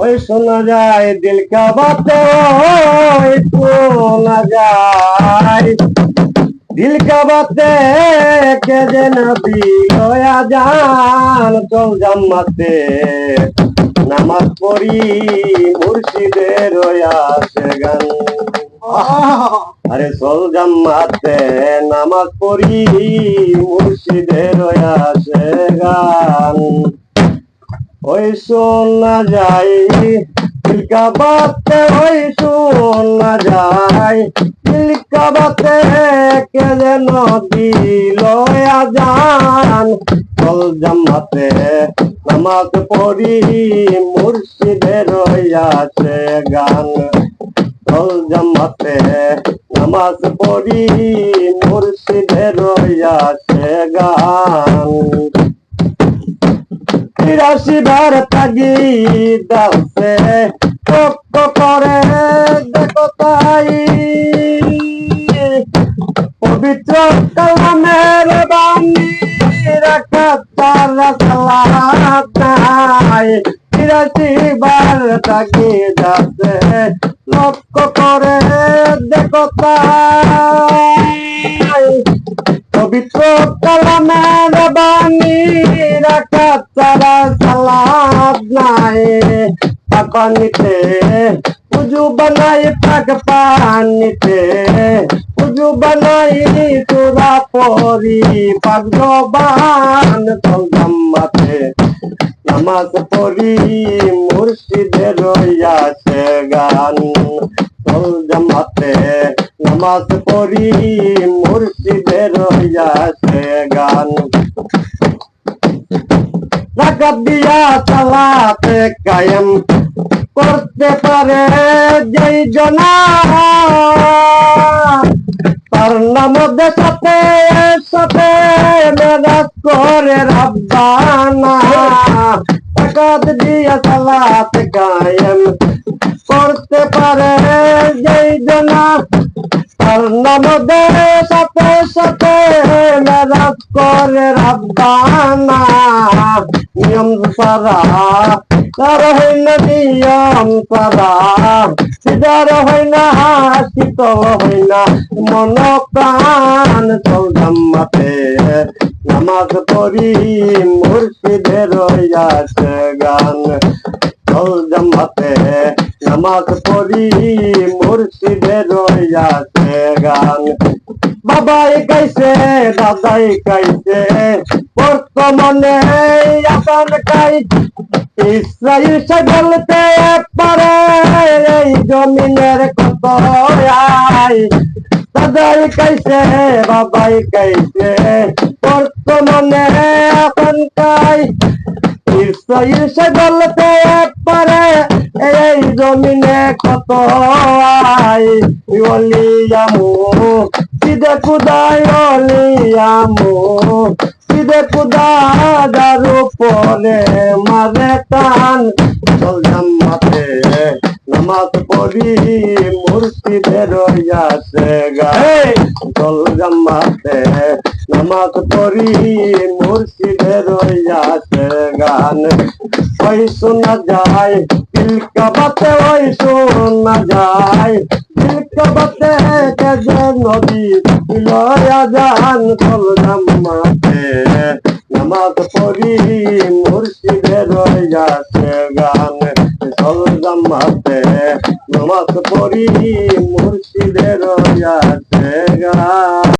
ওই শোনা যায়, দিল কা বাতে ওই শোনা যায়। দিল কা বাতে কে যে নবী হয়া জান চল জাম্মাতে নামাজ পড়ি, মুর্শিদের আছে গান। আরে চল জাম্মাতে নামাজ পড়ি, মুর্শিদের আছে গান। ওই শোনা যায় দিলকা বাতে ওই শোনা যায় দিলকা বাতে কে যেন দিল আজান। চল জাম্মাতে নামাজ পড়ি, মুর্শিদের আছে গান। চল জাম্মাতে নামাজ পড়ি, মুর্শিদের আছে গান। তিরাশি বার তাগি দাসে কত করে দেখো তাই। পবিত্র কালামের বাণী রাখা তারা সালাতাই তিরাশি বার তাগি দাসে লক্ষ্য করে দেখো তাই। পবিত্র কালামের বাণী তারা সালাদ নাই। পানিতে পুজু বানাই পাক পানিতে। পুজু বানাই তোরা পরি পাক জবান নামাজ পড়ি মুর্শিদের রইয়াছে গান জামাতে নামাজ পড়ি মুর্শিদের রইয়াছে গান। রাগাত দিয়া চালাতে কায়েম করতে পারে যেই জনা তার নাম সাথে সাথে মেরাজ করে রাব্বানা। রাগাত দিয়া চালাতে কায়েম করতে পারে যেই জনা তার নাম সাথে সাথে মেরাজ করে রাব্বানা। নিয়ম সারা তার হয় না নিয়ম সারা সিদার হয় না শীতল হয় না মন প্রাণ। চল জাম্মাতে নামাজ পড়ি, মুর্শিদের আছে গান। চল জাম্মাতে নামাজ পড়ি, মুর্শিদের আছে গান। বাবাই কাইছে, দাদাই কাইছে, বর্তমানে আসান কাই। ইসরাইল সে বলতে পারে এই জমিনের কত আই দাদাই কাইছে, বাবাই কাইছে, বর্তমানে আসান কাই। ইসরাইল সে বলতে পারে এই জমিনে কত আই অলিয়ামু সিদে কুদায় অলিয়ামু সিদে কুদা দারু পরে মারে টান। চল জাম্মাতে নামাজ পড়ি মুর্শিদের আছে গায়ে চল জাম্মাতে নামাজ পড়ি মুর্শিদের আছে গান। ওই শোনা যায় দিল কাবাতে ওই শোনা যায়। কাবাতে কে যে নদী লয়া জান চল জাম্মাতে নামাজ পড়ি মুর্শিদের আছে গান। চল জাম্মাতে নামাজ পড়ি মুর্শিদের আছে গান।